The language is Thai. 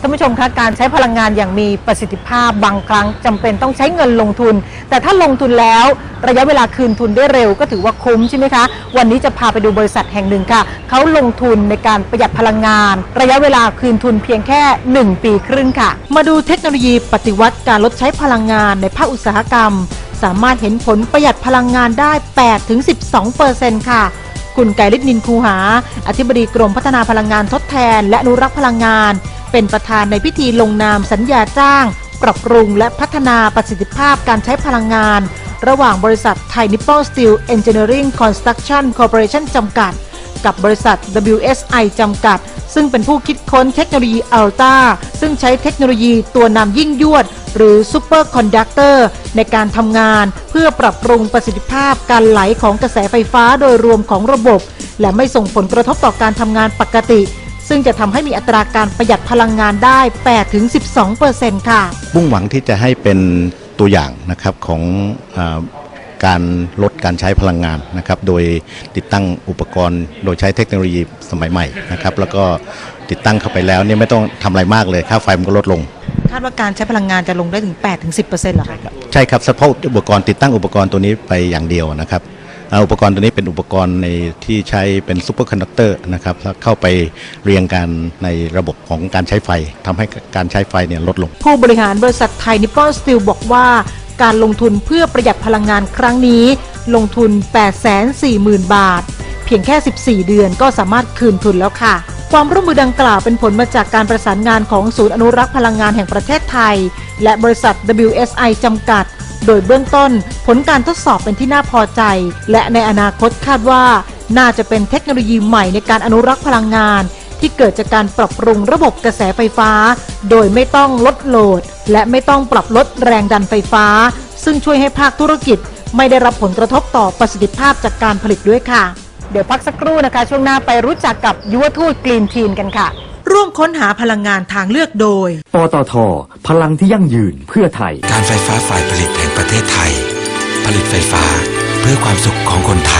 ท่านผู้ชมคะการใช้พลังงานอย่างมีประสิทธิภาพบางครั้งจำเป็นต้องใช้เงินลงทุน แต่ถ้าลงทุนแล้วระยะเวลาคืนทุนได้เร็วก็ถือว่าคุ้มใช่ไหมคะ วันนี้จะพาไปดูบริษัทแห่งหนึ่งค่ะเขาลงทุนในการประหยัดพลังงาน ระยะเวลาคืนทุนเพียงแค่ 1 ปีครึ่งค่ะ มาดูเทคโนโลยีปฏิวัติการลดใช้พลังงานในภาคอุตสาหกรรม สามารถเห็นผลประหยัดพลังงานได้ 8-12เปอร์เซ็นต์ค่ะคุณไกรฤทธินินคูหา อธิบดีกรมพัฒนาพลังงานทดแทน และอนุรักษ์พลังงาน เป็นประธานในพิธีลงนามสัญญาจ้าง ปรับปรุงและพัฒนาประสิทธิภาพการใช้พลังงาน ระหว่างบริษัทไทยนิป p อนสตีลเอนจิเนียริงคอนสตรักชั่นคอร์ปอเรชั่นจำกัด กับบริษัท WSI จำกัด ซึ่งเป็นผู้คิดค้นเทคโนโลยีอัลตาซึ่งใช้เทคโนโลยีตัวนำยิ่งยวด หรือซูเปอร์คอนดักเตอร์ในการทำงาน เพื่อปรับปรุงประสิทธิภาพการไหลของกระแสไฟฟ้าโดยรวมของระบบ และไม่ส่งผลกระทบต่อการทำงานปกติ ซึ่งจะทำให้มีอัตราการประหยัดพลังงานได้ 8-12%ค่ะ มุ่งหวังที่จะให้เป็นตัวอย่างนะครับของอาการลดการใช้พลังงานนะครับ โดยติดตั้งอุปกรณ์โดยใช้เทคโนโลยีสมัยใหม่นะครับ แล้วก็ติดตั้งเข้าไปแล้วเนี่ยไม่ต้องทำอะไรมากเลยค่าไฟมันก็ลดลง คาดว่าการใช้พลังงานจะลงได้ถึง 8-10%เหรอคะ ใช่ครับเฉพาะอุปกรณ์ติดตั้งอุปกรณ์ตัวนี้ไปอย่างเดียวนะครับ อุปกรณ์ตัวนี้เป็นอุปกรณ์ในที่ใช้เป็นซูเปอร์คอนดักเตอร์นะครับแล้วเข้าไปเรียงกันในระบบของการใช้ไฟทำให้การใช้ไฟเนี่ยลดลง ผู้บริหารบริษัทไทยนิป p อนสตีลบอกว่า การลงทุนเพื่อประหยัดพลังงานครั้งนี้ ลงทุน 840,000 บาท เพียงแค่ 14 เดือนก็สามารถคืนทุนแล้วค่ะความร่วมมือดังกล่าวเป็นผลมาจากการประสานงานของศูนย์อนุรักษ์พลังงานแห่งประเทศไทย และบริษัท WSI จำกัด โดยเบื้องต้นผลการทดสอบเป็นที่น่าพอใจ และในอนาคตคาดว่า น่าจะเป็นเทคโนโลยีใหม่ในการอนุรักษ์พลังงาน ที่เกิดจากการปรับปรุงระบบกระแสไฟฟ้า โดยไม่ต้องลดโหลด และไม่ต้องปรับลดแรงดันไฟฟ้า ซึ่งช่วยให้ภาคธุรกิจ ไม่ได้รับผลกระทบต่อประสิทธิภาพจากการผลิตด้วยค่ะ เดี๋ยวพักสักครู่นะคะ ช่วงหน้าไปรู้จักกับยุวทูตกรีนทีนกันค่ะ ร่วมค้นหาพลังงานทางเลือกโดย ปตท พลังที่ยั่งยืนเพื่อไทย การไฟฟ้าฝ่ายผลิตแห่งประเทศไทย ผลิตไฟฟ้าเพื่อความสุขของคนไทย